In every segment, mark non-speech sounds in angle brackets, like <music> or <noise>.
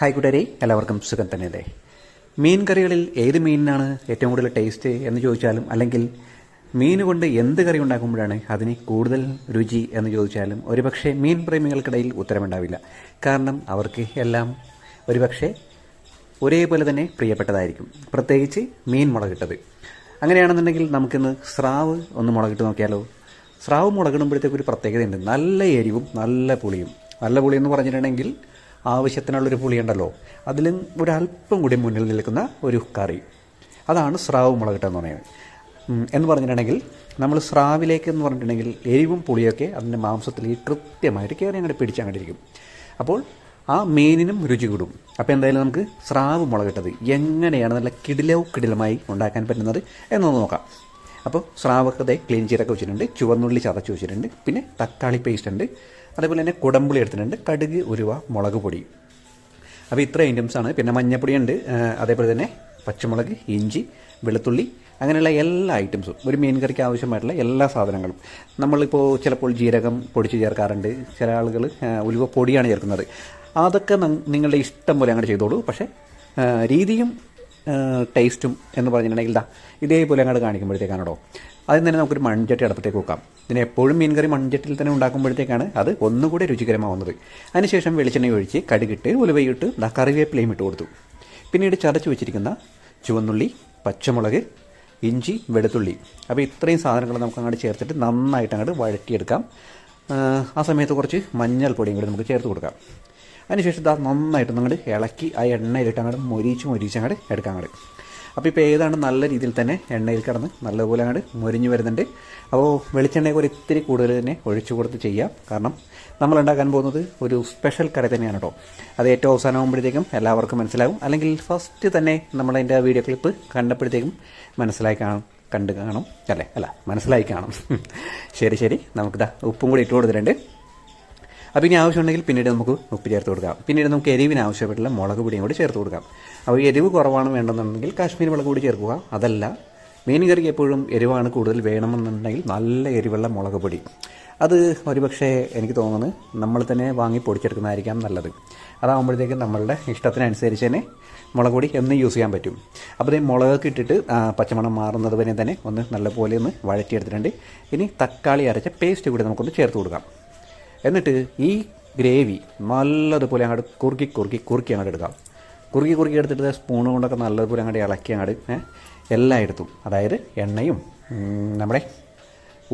Hi കൂട്ടുകാരെ എല്ലാവർക്കും സുഖം തന്നെയല്ലേ? മീൻ കറികളിൽ ഏത് മീനിനാണ് ഏറ്റവും കൂടുതൽ ടേസ്റ്റ് എന്ന് ചോദിച്ചാലും അല്ലെങ്കിൽ മീൻ കൊണ്ട് എന്ത് കറി ഉണ്ടാക്കുമ്പോഴാണ് അതിന് കൂടുതൽ രുചി എന്ന് ചോദിച്ചാലും ഒരുപക്ഷെ മീൻ പ്രേമികൾക്കിടയിൽ ഉത്തരമുണ്ടാവില്ല. കാരണം അവർക്ക് എല്ലാം ഒരുപക്ഷെ ഒരേപോലെ തന്നെ പ്രിയപ്പെട്ടതായിരിക്കും. പ്രത്യേകിച്ച് മീൻ മുളകിട്ടത്. അങ്ങനെയാണെന്നുണ്ടെങ്കിൽ നമുക്കിന്ന് സ്രാവ് ഒന്ന് മുളകിട്ട് നോക്കിയാലോ? സ്രാവ് മുളകിടുമ്പോഴത്തേക്ക് ഒരു പ്രത്യേകതയുണ്ട്. നല്ല എരിവും നല്ല പുളിയും. നല്ല പുളി എന്ന് പറഞ്ഞിട്ടുണ്ടെങ്കിൽ ആവശ്യത്തിനുള്ളൊരു പുളിയുണ്ടല്ലോ. അതിലും ഒരല്പം കൂടി മുന്നിൽ നിൽക്കുന്ന ഒരു കറി. അതാണ് സ്രാവ് മുളകിട്ട് എന്ന് പറയുന്നത്. എന്ന് പറഞ്ഞിട്ടുണ്ടെങ്കിൽ നമ്മൾ സ്രാവിലേക്ക് എന്ന് പറഞ്ഞിട്ടുണ്ടെങ്കിൽ എരിവും പുളിയൊക്കെ അതിന്റെ മാംസത്തിൽ ഈ കൃത്യമായിട്ട് കയറി അങ്ങോട്ട് പിടിച്ചങ്ങോട്ടിരിക്കും അപ്പോൾ ആ മീനിനും രുചി കൂടും. അപ്പോൾ എന്തായാലും നമുക്ക് സ്രാവ് മുളകിട്ടത് എങ്ങനെയാണ് നല്ല കിടിലവും കിടിലമായി ഉണ്ടാക്കാൻ പറ്റുന്നത് എന്നൊന്ന് നോക്കാം. അപ്പോൾ സ്രാവൊക്കെ ദേ ക്ലീൻ ചെയ്തൊക്കെ വെച്ചിട്ടുണ്ട് ചുവന്നുള്ളി ചതച്ച് വെച്ചിട്ടുണ്ട് പിന്നെ തക്കാളി പേസ്റ്റ് ഉണ്ട്. അതേപോലെ തന്നെ കുടമ്പുളി എടുത്തിട്ടുണ്ട് കടുക് ഉരുവ മുളക് പൊടി. അപ്പോൾ ഇത്ര ഐറ്റംസ് ആണ്. പിന്നെ മഞ്ഞപ്പൊടിയുണ്ട് അതേപോലെ തന്നെ പച്ചമുളക് ഇഞ്ചി വെളുത്തുള്ളി അങ്ങനെയുള്ള എല്ലാ ഐറ്റംസും ഒരു മീൻ കറിക്ക് ആവശ്യമായിട്ടുള്ള എല്ലാ സാധനങ്ങളും. നമ്മളിപ്പോൾ ചിലപ്പോൾ ജീരകം പൊടിച്ച് ചേർക്കാറുണ്ട്. ചില ആളുകൾ ഉലുവ പൊടിയാണ് ചേർക്കുന്നത്. അതൊക്കെ നിങ്ങളുടെ ഇഷ്ടം പോലെ അങ്ങനെ ചെയ്തോളൂ. പക്ഷേ രീതിയും ടേസ്റ്റും എന്ന് പറഞ്ഞിട്ടുണ്ടെങ്കിൽ ദാ ഇതേപോലെ അങ്ങോട്ട് കാണിക്കുമ്പോഴത്തേക്കാണോ അതിന് തന്നെ നമുക്കൊരു മൺചട്ടി അടുപ്പത്തേക്ക് വെക്കാം. ഇതിനെ എപ്പോഴും മീൻ കറി മൺചട്ടിയിൽ തന്നെ ഉണ്ടാക്കുമ്പോഴത്തേക്കാണ് അത് ഒന്നുകൂടി രുചികരമാവുന്നത്. അതിനുശേഷം വെളിച്ചെണ്ണ ഒഴിച്ച് കടുകിട്ട് ഉലുവയിട്ട് ദാ കറിവേപ്പിലയും ഇട്ട് കൊടുത്തു. പിന്നീട് ചതച്ച് വെച്ചിരിക്കുന്ന ചുവന്നുള്ളി പച്ചമുളക് ഇഞ്ചി വെളുത്തുള്ളി. അപ്പോൾ ഇത്രയും സാധനങ്ങൾ നമുക്ക് അങ്ങോട്ട് ചേർത്തിട്ട് നന്നായിട്ട് അങ്ങോട്ട് വഴറ്റിയെടുക്കാം. ആ സമയത്ത് കുറച്ച് മഞ്ഞൾപ്പൊടിയും കൂടി നമുക്ക് ചേർത്ത് കൊടുക്കാം. അതിനുശേഷം ഇതാ നന്നായിട്ട് അങ്ങോട്ട് ഇളക്കി ആ എണ്ണയിലിട്ട് അങ്ങോട്ട് മൊരിച്ച് മൊരിച്ച് അങ്ങോട്ട് എടുക്കാം അങ്ങോട്ട് അപ്പോൾ ഇപ്പോൾ ഏതാണ് നല്ല രീതിയിൽ തന്നെ എണ്ണയിൽ കിടന്ന് നല്ലപോലെ അങ്ങോട്ട് മൊരിഞ്ഞ് വരുന്നുണ്ട്. അപ്പോൾ വെളിച്ചെണ്ണയൊക്കെ ഒരു ഇത്തിരി കൂടുതൽ തന്നെ ഒഴിച്ചു കൊടുത്ത് ചെയ്യാം. കാരണം നമ്മൾ ഉണ്ടാക്കാൻ പോകുന്നത് ഒരു സ്പെഷ്യൽ കറി തന്നെയാണ് കേട്ടോ അത് ഏറ്റവും അവസാനമാകുമ്പോഴത്തേക്കും എല്ലാവർക്കും മനസ്സിലാവും. അല്ലെങ്കിൽ ഫസ്റ്റ് തന്നെ നമ്മളതിന്റെ വീഡിയോ ക്ലിപ്പ് കണ്ടപ്പോഴത്തേക്കും മനസ്സിലായി കാണും കണ്ട് കാണും അല്ലേ? അല്ല മനസ്സിലായി കാണും. <laughs> ശരി ശരി. നമുക്കിതാ ഉപ്പും കൂടി ഇട്ട് കൊടുത്തിട്ടുണ്ട്. അപ്പോൾ ഇനി ആവശ്യമുണ്ടെങ്കിൽ പിന്നീട് നമുക്ക് ഉപ്പ് ചേർത്ത് കൊടുക്കാം. പിന്നീട് നമുക്ക് എരിവിന് ആവശ്യപ്പെട്ടുള്ള മുളക് പൊടിയും കൂടി ചേർത്ത് കൊടുക്കാം. അപ്പോൾ എരിവ് കുറവാണ് വേണ്ടെന്നുണ്ടെങ്കിൽ കാശ്മീരി മുളക് കൂടി ചേർക്കുക. അതല്ല മീൻ കറിക്ക് എപ്പോഴും എരിവാണ് കൂടുതൽ വേണമെന്നുണ്ടെങ്കിൽ നല്ല എരിവുള്ള മുളക് പൊടി. അത് ഒരുപക്ഷേ എനിക്ക് തോന്നുന്നത് നമ്മൾ തന്നെ വാങ്ങി പൊടിച്ചെടുക്കുന്നതായിരിക്കാം നല്ലത്. അതാകുമ്പോഴത്തേക്കും നമ്മളുടെ ഇഷ്ടത്തിനനുസരിച്ച് തന്നെ മുളക് പൊടി എന്നും യൂസ് ചെയ്യാൻ പറ്റും. അപ്പോൾ ഈ മുളകൊക്കെ ഇട്ടിട്ട് പച്ചമണം മാറുന്നത് വരെ തന്നെ ഒന്ന് നല്ലപോലെ ഒന്ന് വഴറ്റിയെടുത്തിട്ടുണ്ട്. ഇനി തക്കാളി അരച്ച പേസ്റ്റ് കൂടി നമുക്കൊന്ന് ചേർത്ത് കൊടുക്കാം. എന്നിട്ട് ഈ ഗ്രേവി നല്ലതുപോലെ അങ്ങോട്ട് കുറുക്കി കുറുക്കി കുറുക്കി അങ്ങോട്ട് എടുക്കാം. കുറുക്കി കുറുക്കി എടുത്തിട്ട് സ്പൂൺ കൊണ്ടൊക്കെ നല്ലതുപോലെ അങ്ങോട്ട് ഇളക്കി അങ്ങോട്ട് എല്ലാം എടുത്തു. അതായത് എണ്ണയും നമ്മുടെ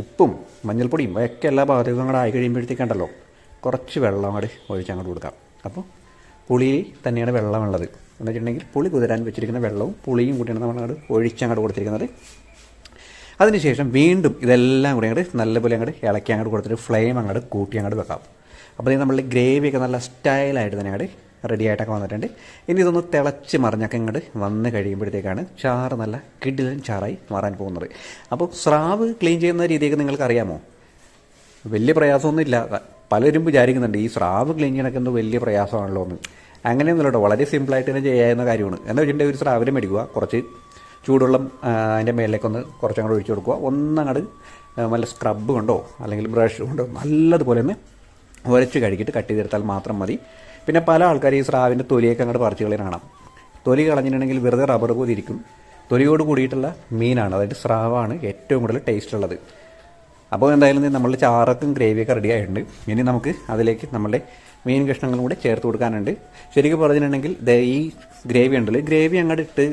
ഉപ്പും മഞ്ഞൾപ്പൊടിയും ഒക്കെ എല്ലാ ഭാഗത്തേക്കും അങ്ങോട്ട് ആയി കഴിയുമ്പോഴത്തേക്കുണ്ടല്ലോ കുറച്ച് വെള്ളം അങ്ങോട്ട് ഒഴിച്ച് അങ്ങോട്ട് കൊടുക്കാം. അപ്പോൾ പുളി തന്നെയാണ് വെള്ളമുള്ളത്. എന്ന് വെച്ചിട്ടുണ്ടെങ്കിൽ പുളി കുതിരാൻ വെച്ചിരിക്കുന്ന വെള്ളവും പുളിയും കൂടിയാണ് നമ്മൾ അങ്ങോട്ട് ഒഴിച്ചങ്ങോട്ട് കൊടുത്തിരിക്കുന്നത്. അതിനുശേഷം വീണ്ടും ഇതെല്ലാം കൂടി അങ്ങോട്ട് നല്ലപോലെ അങ്ങോട്ട് ഇളക്കി അങ്ങോട്ട് കൊടുത്തിട്ട് ഫ്ലെയിം അങ്ങോട്ട് കൂട്ടി അങ്ങോട്ട് വെക്കാം. അപ്പോൾ നമ്മൾ ഗ്രേവിയൊക്കെ നല്ല സ്റ്റൈലായിട്ട് തന്നെ അങ്ങോട്ട് റെഡി ആയിട്ടൊക്കെ വന്നിട്ടുണ്ട്. ഇനി ഇതൊന്ന് തിളച്ച് മറിഞ്ഞൊക്കെ ഇങ്ങോട്ട് വന്ന് കഴിയുമ്പോഴത്തേക്കാണ് ചാറ് നല്ല കിടിലൻ ചാറായി മാറാൻ പോകുന്നത്. അപ്പോൾ സ്രാവ് ക്ലീൻ ചെയ്യുന്ന രീതിയൊക്കെ നിങ്ങൾക്ക് അറിയാമോ? വലിയ പ്രയാസമൊന്നുമില്ല പലരും വിചാരിക്കുന്നുണ്ട് ഈ സ്രാവ് ക്ലീൻ ചെയ്യണൊക്കെ എന്തോ വലിയ പ്രയാസമാണല്ലോ എന്ന്. അങ്ങനെയൊന്നുമില്ല വളരെ സിമ്പിളായിട്ട് തന്നെ ചെയ്യാവുന്ന കാര്യമാണ്. എന്താ വെച്ചിട്ടുണ്ടെങ്കിൽ ഒരു സ്രാവിനെ മേടിക്കുക. കുറച്ച് ചൂടുവെള്ളം അതിന്റെ മേലിലേക്കൊന്ന് കുറച്ചങ്ങോട്ട് ഒഴിച്ചു കൊടുക്കുക. ഒന്നങ്ങോട്ട് ആ, നല്ല സ്ക്രബ് കൊണ്ടോ അല്ലെങ്കിൽ ബ്രഷ് കൊണ്ടോ നല്ലതുപോലെ ഒന്ന് ഉരച്ച് കഴുകിയിട്ട് കട്ട് ചെയ്തെടുത്താൽ മാത്രം മതി. പിന്നെ പല ആൾക്കാർ ഈ സ്രാവിന്റെ തൊലിയൊക്കെ അങ്ങോട്ട് പറിച്ച് കളയാൻ കാണാം. തൊലി കളഞ്ഞിട്ടുണ്ടെങ്കിൽ വെറുതെ റബ്ബർ പോയി ഇരിക്കും തൊലിയോട് കൂടിയിട്ടുള്ള മീനാണ് അതായത് സ്രാവാണ് ഏറ്റവും കൂടുതൽ ടേസ്റ്റ് ഉള്ളത്. അപ്പോൾ എന്തായാലും നമ്മൾ ചാറക്കും ഗ്രേവിയൊക്കെ റെഡി ആയിട്ടുണ്ട്. ഇനി നമുക്ക് അതിലേക്ക് നമ്മളുടെ മീൻ കഷ്ണങ്ങളും കൂടെ ചേർത്ത് കൊടുക്കാനുണ്ട്. ശരിക്കും പറഞ്ഞിട്ടുണ്ടെങ്കിൽ ഈ ഗ്രേവി ഉണ്ടല്ലോ. ഗ്രേവി അങ്ങോട്ട് ഇട്ട്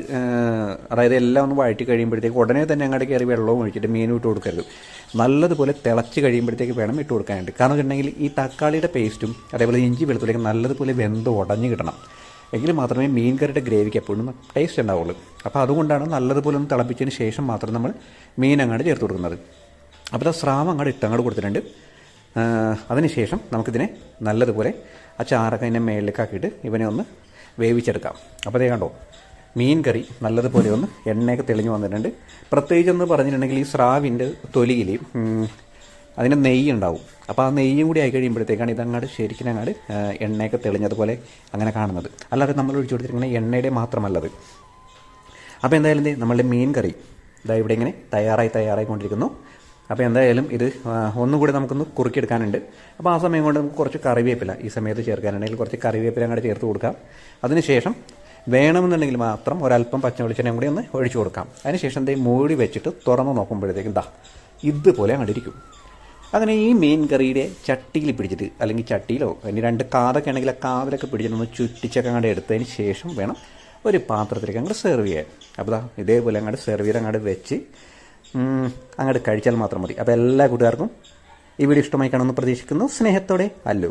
അതായത് എല്ലാം ഒന്ന് വഴറ്റി കഴിയുമ്പോഴത്തേക്ക് ഉടനെ തന്നെ അങ്ങോട്ട് കയറി വെള്ളവും ഒഴിച്ചിട്ട് മീനും ഇട്ട് കൊടുക്കരുത്. നല്ലതുപോലെ തിളച്ച് കഴിയുമ്പോഴത്തേക്ക് വേണം ഇട്ട് കൊടുക്കാനുണ്ട്. കാരണം വെച്ചിട്ടുണ്ടെങ്കിൽ ഈ തക്കാളിയുടെ പേസ്റ്റും അതേപോലെ ഇഞ്ചി വെളുത്തുള്ളിയൊക്കെ നല്ലതുപോലെ വെന്ത് ഉടഞ്ഞ് കിട്ടണം. എങ്കിൽ മാത്രമേ മീൻ കറിയുടെ ഗ്രേവിക്ക് എപ്പോഴും ടേസ്റ്റ് ഉണ്ടാവുള്ളൂ. അപ്പോൾ അതുകൊണ്ടാണ് നല്ലതുപോലെ ഒന്ന് തിളപ്പിച്ചതിന് ശേഷം മാത്രം നമ്മൾ മീൻ അങ്ങോട്ട് ചേർത്ത് കൊടുക്കുന്നത്. അപ്പോൾ ആ സ്രാവ് അങ്ങോട്ട് ഇട്ട് അങ്ങോട്ട് കൊടുത്തിട്ടുണ്ട്. അതിനുശേഷം നമുക്കിതിനെ നല്ലതുപോലെ ആ ചാറൊക്കെ അതിന്റെ മേളിലേക്കാക്കിയിട്ട് ഇവനെ ഒന്ന് വേവിച്ചെടുക്കാം. അപ്പോൾ അതേ കണ്ടോ മീൻ കറി നല്ലതുപോലെ ഒന്ന് എണ്ണയൊക്കെ തെളിഞ്ഞു വന്നിട്ടുണ്ട്. പ്രത്യേകിച്ചെന്ന് പറഞ്ഞിട്ടുണ്ടെങ്കിൽ ഈ സ്രാവിന്റെ തൊലിയിൽ അതിന് നെയ്യ് ഉണ്ടാവും. അപ്പോൾ ആ നെയ്യും കൂടി ആയി കഴിയുമ്പോഴത്തേക്കാണ് ഇതങ്ങാട് ശരിക്കും അങ്ങാട് എണ്ണയൊക്കെ തെളിഞ്ഞതുപോലെ അങ്ങനെ കാണുന്നത്. അല്ലാതെ നമ്മൾ ഒഴിച്ചു കൊടുത്തിരിക്കുന്ന എണ്ണയുടെ മാത്രമല്ലത്. അപ്പോൾ എന്തായാലും നമ്മളുടെ മീൻ കറി ഇതാ ഇവിടെ ഇങ്ങനെ തയ്യാറായി തയ്യാറായി കൊണ്ടിരിക്കുന്നു. അപ്പോൾ എന്തായാലും ഇത് ഒന്നുകൂടി നമുക്കൊന്ന് കുറുക്കിയെടുക്കാനുണ്ട്. അപ്പോൾ ആ സമയം കൊണ്ട് നമുക്ക് കുറച്ച് കറിവേപ്പില ഈ സമയത്ത് ചേർക്കാനുണ്ടെങ്കിൽ കുറച്ച് കറിവേപ്പില അങ്ങോട്ട് ചേർത്ത് കൊടുക്കാം. അതിനുശേഷം വേണമെന്നുണ്ടെങ്കിൽ മാത്രം ഒരല്പം പച്ച വെളിച്ചെണ്ണയും കൂടി ഒന്ന് ഒഴിച്ചു കൊടുക്കാം. അതിനുശേഷം എന്തെങ്കിലും മൂടി വെച്ചിട്ട് തുറന്ന് നോക്കുമ്പോഴത്തേക്കും ദാ ഇതുപോലെ അങ്ങോട്ടിരിക്കും അങ്ങനെ ഈ മീൻ കറിയുടെ ചട്ടിയിൽ പിടിച്ചിട്ട് അല്ലെങ്കിൽ ചട്ടിയിലോ ഇനി രണ്ട് കാതൊക്കെ ആണെങ്കിൽ ആ കാതിലൊക്കെ പിടിച്ചിട്ടൊന്ന് ചുറ്റിച്ചൊക്കെ അങ്ങോട്ട് എടുത്തതിന് ശേഷം വേണം ഒരു പാത്രത്തിലേക്ക് അങ്ങോട്ട് സെർവ് ചെയ്യാൻ. അപ്പോൾ ഇതേപോലെ അങ്ങോട്ട് സെർവ് ചെയ്ത് അങ്ങോട്ട് വെച്ച് അങ്ങോട്ട് കഴിച്ചാൽ മാത്രം മതി. അപ്പോൾ എല്ലാ കൂട്ടുകാർക്കും ഈ വീഡിയോ ഇഷ്ടമായി കാണുമെന്ന് പ്രതീക്ഷിക്കുന്നു. സ്നേഹത്തോടെ അല്ലു.